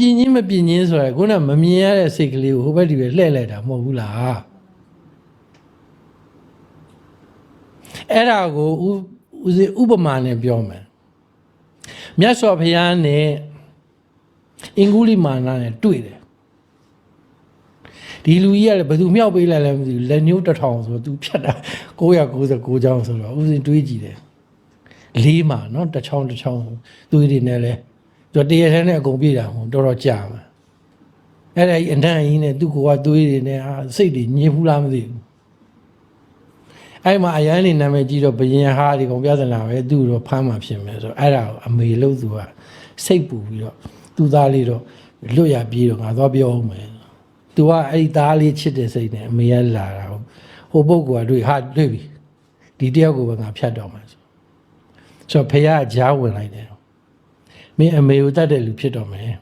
ပြင်းချင်းမပြင်းချင်းဆိုရယ်ခုနကမမြင်ရတဲ့စိတ်ကလေးကိုဟိုဘက်ဒီဘက်လှည့်လိုက်တာမဟုတ်ဘူးလားအဲ့ဒါကိုဥဥစဉ်ဥပမာနဲ့ပြောမယ်မြတ်စွာဘုရားနဲ့အင်္ဂုလိမာနနဲ့တွေ့တယ်ဒီလူကြီးကလည်းဘယ်သူမြောက်ပေးလိုက်လဲမသိဘူးလက်ညှိုးတစ်ထောင်ဆိုတော့သူဖြတ်တာ999ချောင်းဆိုတော့ဥစဉ်တွေးကြည့်တယ်လေးမှာနော်တစ်ချောင်းတစ်ချောင်းသွေးတွေနဲ့လဲ သူတရထဲနဲ့အကုန်ပြည့်တာဟိုတော်တော်ကြာမှာအဲ့ဒါကြီးအနံ့ကြီးနဲ့သူ့ကိုယ်ကသွေးတွေနဲ့အာစိတ်တွေညစ်ဘူးလားမသိဘူးအဲ့မှာအရန်နေနာမည်ကြီးတော့ဘယင်ဟာဒီကောင်ပြဿနာပဲသူ့တော့ဖမ်းမှဖြစ်မယ်ဆိုတော့အဲ့ဒါကိုအမေလို့သူကစိတ်ပူပြီးတော့သူ့သားလေးတော့လွတ်ရပြေးတော့ငါသွားပြောအောင်မယ်သူကအဲ့ဒီသားလေးချစ်တဲ့စိတ်နဲ့အမေကလာတာဟိုပုဂ္ဂိုလ်ကတွေ့ဟာတွေ့ပြီဒီတယောက်ကိုပဲငါဖြတ်တော့မယ်ဆိုဆိုတော့ဖခင်ကကြားဝင်လိုက်တယ် မင်းအမေကိုတတ်တဲ့လူဖြစ်တော့မယ်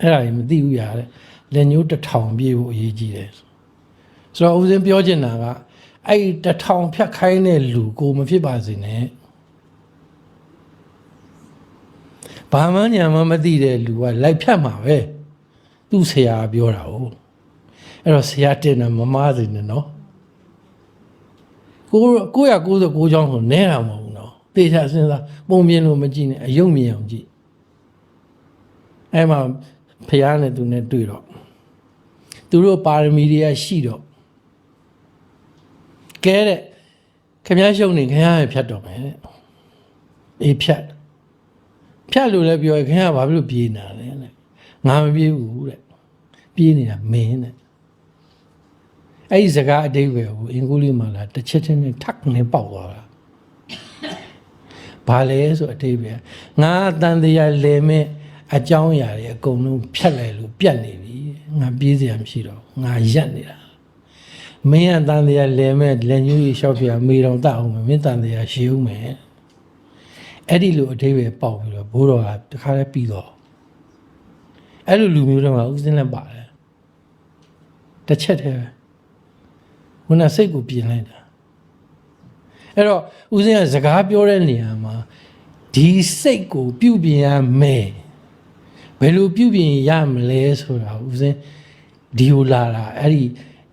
အဲ့ဒါကြီးမသိဘူးရတဲ့လက်ညှိုးတစ်ထောင်ပြေးဖို့အရေးကြီးတယ်ဆိုတော့ဦးစင်းပြောချင်တာကအဲ့ဒီတစ်ထောင်ဖြတ်ခိုင်းတဲ့လူကိုမဖြစ်ပါစေနဲ့ဘာမှညာမှမသိတဲ့လူကလိုက်ဖြတ်မှာပဲသူ့ဆရာပြောတာ哦အဲ့တော့ဆရာတင်တာမမားစေနဲ့နော်ကို999ချောင်းဆိုနဲတာမဟုတ် ဘူးနော်တေချာစဉ်းစားပုံမြင်လို့မကြည့်နဲ့အယုံမြင်အောင်ကြည့်အဲ့မှာဖះနဲ့သူနဲ့တွေ့တော့သူတို့ပါရမီတွေကရှိတော့ကဲတဲ့ခင်ဗျားရှုံနေခင်ဗျားရဖြတ်တော့မယ်တဲ့အေးဖြတ်ဖြတ်လို့လည်းပြောရင်ခင်ဗျားဘာဖြစ်လို့ပြေးနေတာလဲတဲ့ငါမပြေးဘူးတဲ့ပြေးနေတာမင်းတဲ့အဲ့ဒီစကားအတိတ်ပဲကိုအင်္ဂုလိမာလာတစ်ချက်ချင်းနဲ့ထပ်နေပေါက်သွားတာ ဘာလဲဆိုအတိတ်ပဲငါတန်တရားလဲမဲ့အကြောင်းအရာတွေအကုန်လုံးဖြတ်လိုက်လို့ပြတ်နေပြီငါပြေးစရာမရှိတော့ငါရက်နေတာမင်းကတန်တရားလဲမဲ့လက်ညှိုးရီလျှောက်ပြမေတော်တအောင်မယ်မင်းတန်တရားရှည်ဦးမယ်အဲ့ဒီလိုအတိတ်ပဲပေါက်ပြီးတော့ဘိုးတော်ကတခါလဲပြီးတော့အဲ့လိုလူမျိုးတွေမှာဥစဉ်လည်းပါတယ်တစ်ချက်တည်းပဲခုနစိတ်ကိုပြင်လိုက်တာ အဲ့တော့ဦးစင်းကစကားပြောတဲ့နေရာမှာဒီစိတ်ကိုပြုတ်ပြင်ရမယ်ဘယ်လိုပြုတ်ပြင်ရမလဲဆိုတာဦးစင်းဒီဟိုလာတာအဲ့ဒီ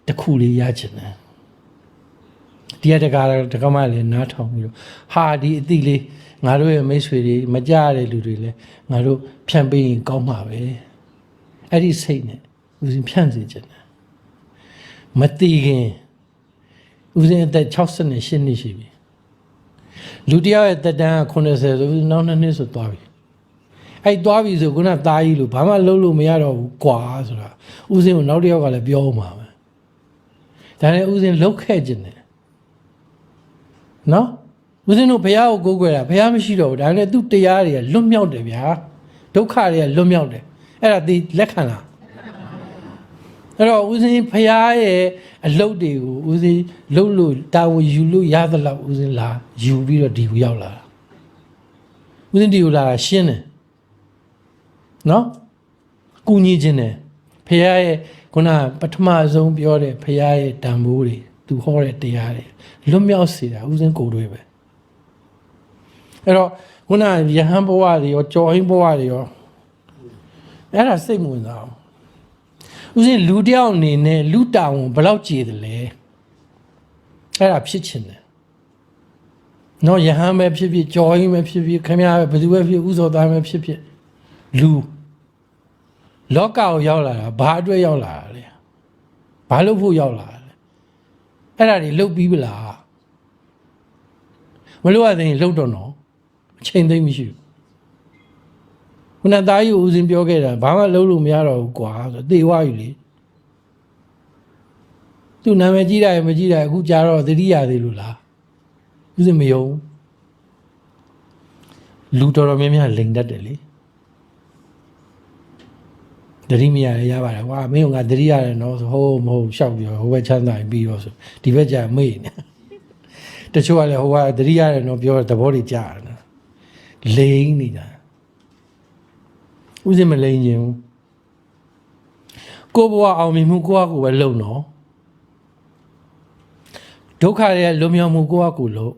တစ်ခုလေးရချင်တယ်ဒီကတကာတကမလည်းနားထောင်ပြီးတော့ဟာဒီအတိလေးငါတို့ရဲ့မိတ်ဆွေတွေမကြရတဲ့လူတွေလည်းငါတို့ဖြန့်ပေးရင်ကောင်းမှာပဲအဲ့ဒီစိတ်နဲ့ဦးစင်းဖြန့်စေချင်တယ်မတိခင် ဦးစင်းအသက်68နှစ်ရှိပြီလူတစ်ယောက်ရဲ့တက်တန်းက80ဆိုပြီးနောက်နှစ်နှစ်ဆိုသွားပြီအဲ့သွားပြီဆိုခုနသားကြီးလို့ဘာမှလုပ်လို့မရတော့ဘူးကွာဆိုတာဦးစင်းကိုနောက်တစ်ယောက်ကလည်းပြောမှာပဲဒါနဲ့ဦးစင်းလှုပ်ခဲ့ခြင်းတယ်နော်ဦးစင်းတို့ဘုရားကိုကိုးကွယ်တာဘုရားမရှိတော့ဘူးဒါနဲ့သူ့တရားတွေကလွတ်မြောက်တယ်ဗျာဒုက္ခတွေကလွတ်မြောက်တယ်အဲ့ဒါဒီလက်ခံလား အဲ့တော့ဦးစင်းဖရာရဲ့အလုပ်တွေကိုဦးစင်းလှုပ်လို့တာဝန်ယူလို့ရသလောက်ဦးစင်းလာယူပြီးတော့ဒီကိုရောက်လာတာဦးစင်းဒီကိုလာတာရှင်းတယ်နော်ကုညီခြင်းတယ်ဖရာရဲ့ခုနပထမဆုံးပြောတဲ့ဖရာရဲ့တန်ဖိုးတွေသူဟောတဲ့တရားတွေလွတ်မြောက်စေတာဦးစင်းကိုယ်တွေပဲအဲ့တော့ခုနယဟန်ဘဝတွေရောကြော်ဟင်းဘဝတွေရောအဲ့ဒါစိတ်မဝင်စားဘူး ဦးစင်းလူတယောက်အနေနဲ့လူတောင်ဘယ်လောက်ကြည်တယ်လဲအဲ့ဒါဖြစ်ချင်တယ်နော်ယဟန်ပဲဖြစ်ဖြစ်ကြော်ရင်ပဲဖြစ်ဖြစ်ခင်ဗျားပဲဘယ်သူပဲဖြစ်ဥစောသားပဲဖြစ်ဖြစ်လူလောကကိုရောက်လာတာဘာအတွက်ရောက်လာတာလဲဘာလို့ဖို့ရောက်လာတာလဲအဲ့ဒါတွေလုတ်ပြီးပလားမလို့ရသေးရင်လုတ်တော့နော်အချိန်သိမ့်မရှိဘူး ခုနသားကြီးဦးစင်းပြောခဲ့တာဘာမှလုပ်လို့မရတော့ဘူးကွာဆိုသေသွားပြီလေသူနာမည်ကြီးတာရမကြီးတာအခုကြာတော့သတိရသေးလို့လားဦးစင်းမယုံလူတော်တော်များများလိန်တတ်တယ်လေသတိမရရရပါတယ်ကွာမင်းကငါသတိရတယ်နော်ဆိုဟိုးမဟုတ်ရှောက်ပြောဟိုဘက်ချမ်းသာရင်ပြီးရောဆိုဒီဘက်ကြာမေ့နေတချို့ကလည်းဟိုကသတိရတယ်နော်ပြောသဘောတွေကြာတယ်လိန်နေတာ ဥစဉ်မလိန်ခြင်းဘူးကိုဘဝအောင်မြင်မှုကိုယ့်အကူပဲလုံတော့ဒုက္ခရဲ့လွန်မြောက်မှုကိုယ့်အကူလို့